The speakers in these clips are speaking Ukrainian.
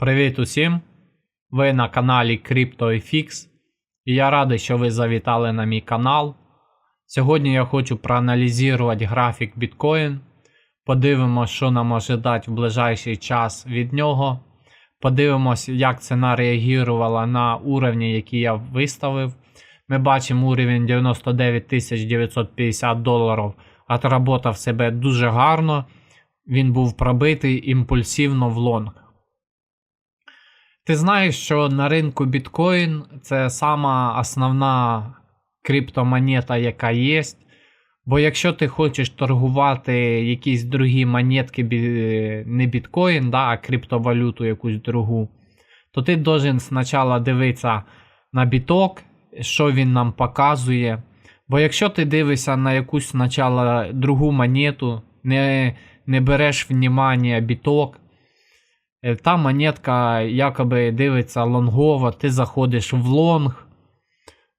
Привіт усім! Ви на каналі CryptoFX і я радий, що ви завітали на мій канал. Сьогодні я хочу проаналізувати графік Bitcoin. Подивимось, що нам може дати в ближайший час від нього. Подивимось, як ціна реагувала на уровні, які я виставив. Ми бачимо уровень 99 950 доларів. Отработав себе дуже гарно. Він був пробитий імпульсивно в лонг. Ти знаєш, що на ринку біткоін це сама основна криптомонета, яка є. Бо якщо ти хочеш торгувати якісь другі монетки, не біткоін, да, а криптовалюту якусь другу, то ти должен спочатку дивитися на біток, що він нам показує. Бо якщо ти дивишся на якусь спочатку другу монету, не, не береш внимання біток, Та монетка якоби дивиться лонгово, ти заходиш в лонг,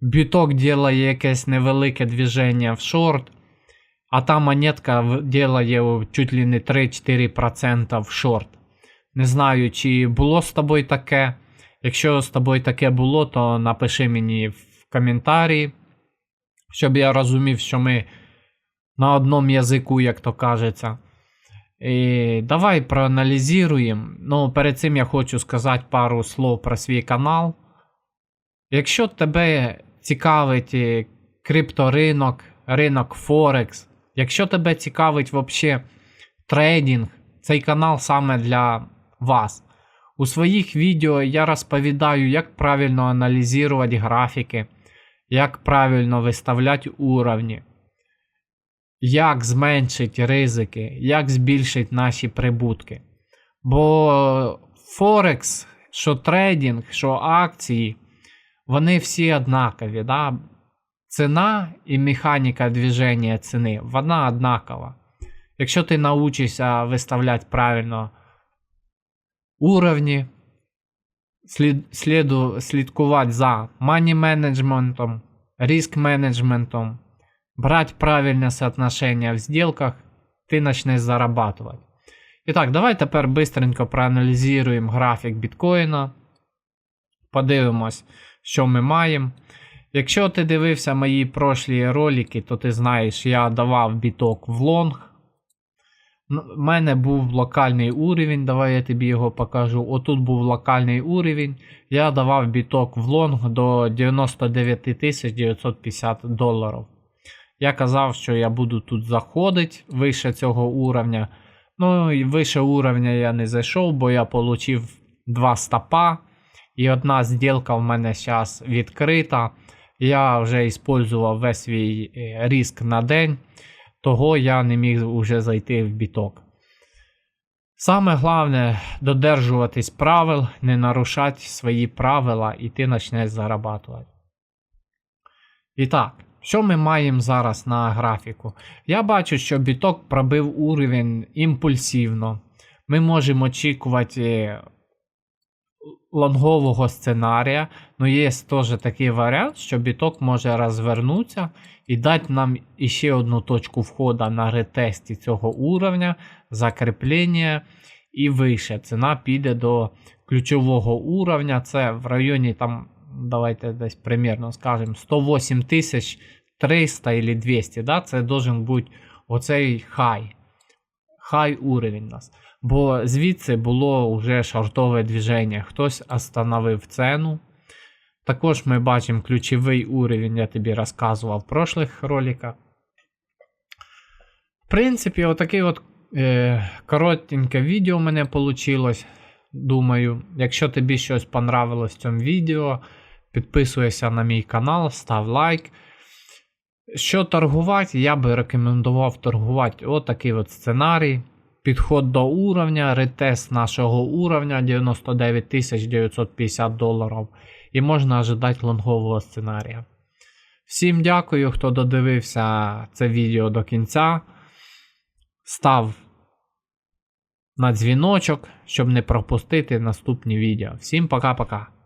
біток ділає якесь невелике движення в шорт, а та монетка ділає чуть ли не 3-4% в шорт. Не знаю, чи було з тобою таке. Якщо з тобою таке було, то напиши мені в коментарі, щоб я розумів, що ми на одному язику, як то кажеться. І давай проаналізуємо. Ну, перед цим я хочу сказати пару слов про свій канал. Якщо тебе цікавить е, крипторинок, ринок Форекс, якщо тебе цікавить взагалі трейдинг, цей канал саме для вас. У своїх відео я розповідаю, як правильно аналізувати графіки, як правильно виставляти уровні як зменшити ризики, як збільшити наші прибутки. Бо Форекс, що трейдинг, що акції, вони всі однакові. Да? Ціна і механіка движення ціни, вона однакова. Якщо ти научишся виставляти правильно уровні, слід, сліду, слідкувати за мані менеджментом, риск менеджментом, брать правильное соотношение в сделках, ты начнешь зарабатывать. Итак, давай тепер быстренько проаналізуємо графік біткоїна. Подивимось, що ми маємо. Якщо ти дивився мої прошлі ролики, то ти знаєш, я давав біток в лонг. У мене був локальний уровень, давай я тобі його покажу. Отут був локальний уровень. Я давав біток в лонг до 99 950 доларів. Я казав, що я буду тут заходити вище цього уровня. Ну і вище уровня я не зайшов, бо я отримав два стопа. І одна зділка в мене зараз відкрита. Я вже використовував весь свій е, риск на день, того я не міг вже зайти в біток. Саме головне додержуватись правил, не нарушати свої правила, і ти почнеш зарабатувати. І так. Що ми маємо зараз на графіку? Я бачу, що біток пробив уровень імпульсивно. Ми можемо очікувати лонгового сценарія, але є теж такий варіант, що біток може розвернутися і дати нам іще одну точку входу на ретесті цього уровня, закріплення і вище. Ціна піде до ключового уровня. Це в районі там давайте десь примірно скажемо 108 тисяч 300 или 200, да, це должен бути оцей хай. Хай уровень у нас. Бо звідси було вже шортове движення. Хтось остановив ціну. Також ми бачимо ключовий уровень, я тобі розказував в прошлих роликах. В принципі, отаке от е, коротеньке відео у мене вийшло. Думаю, якщо тобі щось понравилось в цьому відео, підписуйся на мій канал, став лайк. Що торгувати, я би рекомендував торгувати отакий от сценарій. Підход до уровня, ретест нашого уровня 99 950 доларів. І можна ожидати лонгового сценарія. Всім дякую, хто додивився це відео до кінця. Став на дзвіночок, щоб не пропустити наступні відео. Всім пока-пока.